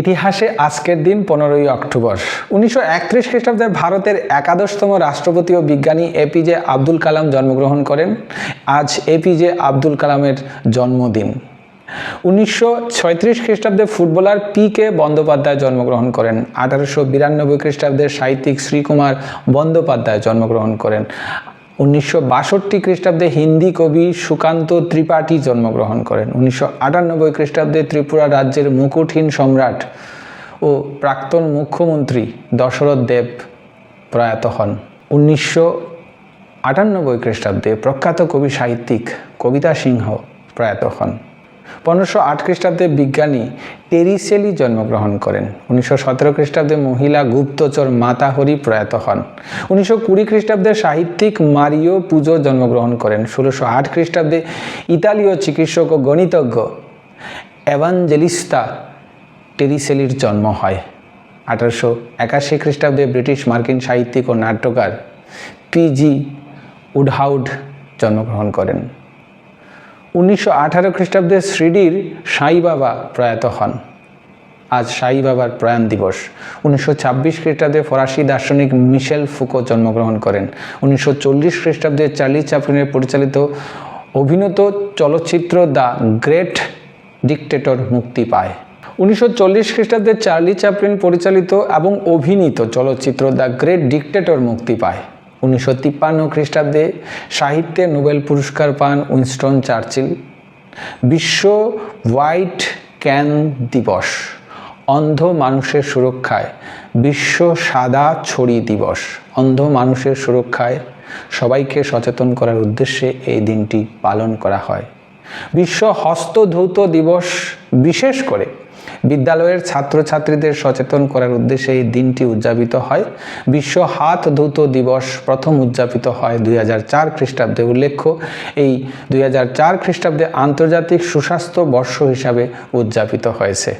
ইতিহাসে আজকের দিন পনেরোই অক্টোবর। উনিশশো একত্রিশ খ্রিস্টাব্দে ভারতের একাদশতম রাষ্ট্রপতি ও বিজ্ঞানী এপিজে আব্দুল কালাম জন্মগ্রহণ করেন। আজ এপিজে আব্দুল কালামের জন্মদিন। উনিশশো ছয়ত্রিশ খ্রিস্টাব্দে ফুটবলার পি কে বন্দ্যোপাধ্যায় জন্মগ্রহণ করেন। আঠারোশো বিরানব্বই খ্রিস্টাব্দে সাহিত্যিক শ্রীকুমার বন্দ্যোপাধ্যায় জন্মগ্রহণ করেন। উনিশশো বাষট্টি খ্রিস্টাব্দে হিন্দি কবি সুকান্ত ত্রিপাঠী জন্মগ্রহণ করেন। উনিশশো আটানব্বই খ্রিস্টাব্দে ত্রিপুরা রাজ্যের মুকুটহীন সম্রাট ও প্রাক্তন মুখ্যমন্ত্রী দশরথ দেব প্রয়াত হন। উনিশশো আটানব্বই খ্রিস্টাব্দে প্রখ্যাত কবি সাহিত্যিক কবিতা সিংহ প্রয়াত হন। পনেরোশো আট খ্রিস্টাব্দে বিজ্ঞানী টেরিসেলি জন্মগ্রহণ করেন। উনিশশো সতেরো খ্রিস্টাব্দে মহিলা গুপ্তচর মাতাহরি প্রয়াত হন। উনিশশো কুড়ি খ্রিস্টাব্দে সাহিত্যিক মারিও পুজো জন্মগ্রহণ করেন। ষোলোশো আট খ্রিস্টাব্দে ইতালীয় চিকিৎসক ও গণিতজ্ঞ এভাঞ্জেলিস্তা টেরিসেলির জন্ম হয়। আঠারোশো একাশি খ্রিস্টাব্দে ব্রিটিশ মার্কিন সাহিত্যিক ও নাট্যকার পিজি উডহাউড জন্মগ্রহণ করেন। উনিশশো আঠারো খ্রিস্টাব্দে শিরডির সাই বাবা প্রয়াত হন। আজ সাই বাবার প্রয়াণ দিবস। উনিশশো ছাব্বিশ খ্রিস্টাব্দে ফরাসি দার্শনিক মিশেল ফুকো জন্মগ্রহণ করেন। উনিশশো চল্লিশ খ্রিস্টাব্দে চার্লি চ্যাপলিনের পরিচালিত অভিনীত চলচ্চিত্র দ্য গ্রেট ডিকটেটর মুক্তি পায়। উনিশশো চল্লিশ খ্রিস্টাব্দে চার্লি চ্যাপলিন পরিচালিত এবং অভিনীত চলচ্চিত্র দ্য গ্রেট ডিকটেটর মুক্তি পায়। উনিশশো তিপ্পান্ন খ্রিস্টাব্দে সাহিত্যে নোবেল পুরস্কার পান উইনস্টন চার্চিল। বিশ্ব হোয়াইট ক্যান দিবস, অন্ধ মানুষের সুরক্ষায়। বিশ্ব সাদা ছড়ি দিবস, অন্ধ মানুষের সুরক্ষায়। সবাইকে সচেতন করার উদ্দেশ্যে এই দিনটি পালন করা হয়। বিশ্ব হস্তধৌত দিবস বিশেষ করে বিদ্যালয়ের ছাত্রছাত্রীদের সচেতন করার উদ্দেশ্যে এই দিনটি উদযাপিত হয়। বিশ্ব হাত ধুত দিবস প্রথম উদযাপিত হয় দুই হাজার চার খ্রিস্টাব্দে। উল্লেখ্য, এই দুই হাজার চার খ্রিস্টাব্দে আন্তর্জাতিক সুস্বাস্থ্য বর্ষ হিসাবে উদযাপিত হয়েছে।